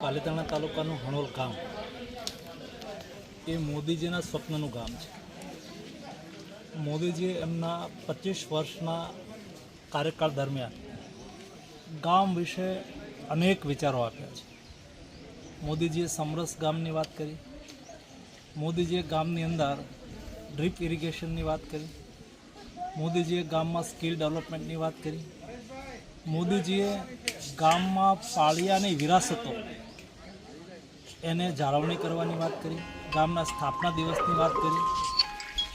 પાલીતાણા તાલુકાનું હણોલ ગામ. એ મોદીજીના સ્વપ્નનું ગામ છે. મોદીજીએ એમના પચીસ વર્ષના કાર્યકાળ દરમિયાન ગામ વિશે અનેક વિચારો આપ્યા છે. મોદીજીએ સમરસ ગામની વાત કરી. મોદીજીએ ગામની અંદર ડ્રીપ ઇરિગેશનની વાત કરી. મોદીજીએ ગામમાં સ્કિલ ડેવલપમેન્ટની વાત કરી. મોદીજીએ ગામમાં પાળિયાની વિરાસતો એને જાળવણી કરવાની વાત કરી, ગામના સ્થાપના દિવસની વાત કરી,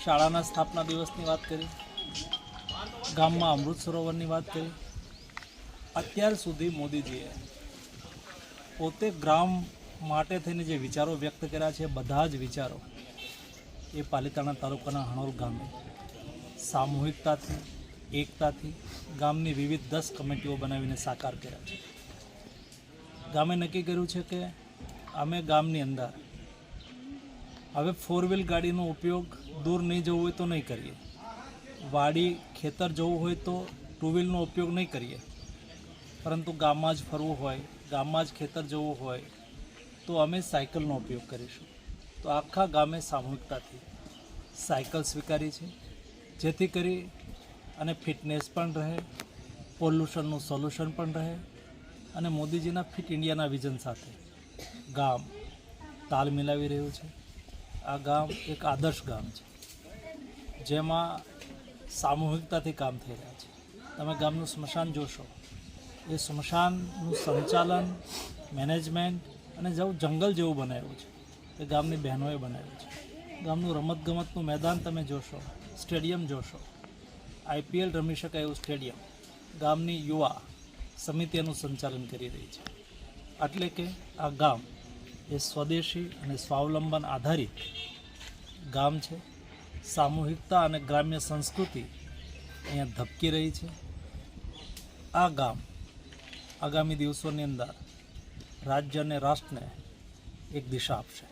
શાળાના સ્થાપના દિવસની વાત કરી, ગામમાં અમૃત સરોવરની વાત કરી. અત્યાર સુધી મોદીજીએ પોતે ગ્રામ માટે થઈને જે વિચારો વ્યક્ત કર્યા છે, બધા જ વિચારો એ પાલિતાણા તાલુકાના હણોલ ગામે સામૂહિકતાથી, એકતાથી ગામની વિવિધ દસ કમિટીઓ બનાવીને સાકાર કર્યા છે. ગામે નક્કી કર્યું છે કે અમે ગામની અંદર. હવે ફોર વ્હીલ ગાડીનો ઉપયોગ દૂર નહીં જવું હોય તો નહીં કરીએ. વાડી, ખેતર જવું હોય તો ટુ વ્હીલનો ઉપયોગ નહીં કરીએ. પરંતુ ગામમાં જ ફરવું હોય, ગામમાં જ ખેતર જવું હોય, તો અમે સાયકલનો ઉપયોગ કરીશું. તો આખા ગામે સામૂહિકતાથી સાયકલ સ્વીકારી છે જેથી કરી અને ફિટનેસ પણ રહે, પોલ્યુશનનું સોલ્યુશન પણ રહે અને મોદીજીના ફિટ ઇન્ડિયાના વિઝન સાથે. ગામ તાલ મિલાવી રહ્યું છે. આ ગામ એક આદર્શ ગામ છે. જેમાં સામૂહિકતાથી કામ થઈ રહ્યા છે. તમે ગામનું સ્મશાન જોશો. એ સ્મશાનનું સંચાલન, મેનેજમેન્ટ અને જેવું જંગલ જેવું બનાવ્યું છે. એ ગામની બહેનોએ બનાવ્યું છે. ગામનું રમતગમતનું મેદાન તમે જોશો, સ્ટેડિયમ જોશો. આઈપીએલ રમી શકાય એવું સ્ટેડિયમ. ગામની યુવા સમિતિ એનું સંચાલન કરી રહી છે. એટલે કે આ ગામ એ સ્વદેશી અને સ્વાવલંબન આધારિત ગામ છે. સામૂહિકતા અને ગ્રામ્ય સંસ્કૃતિ અહીંયા ધબકી રહી છે. આ ગામ આગામી દિવસોની અંદર રાજ્ય અને રાષ્ટ્રને એક દિશા આપશે.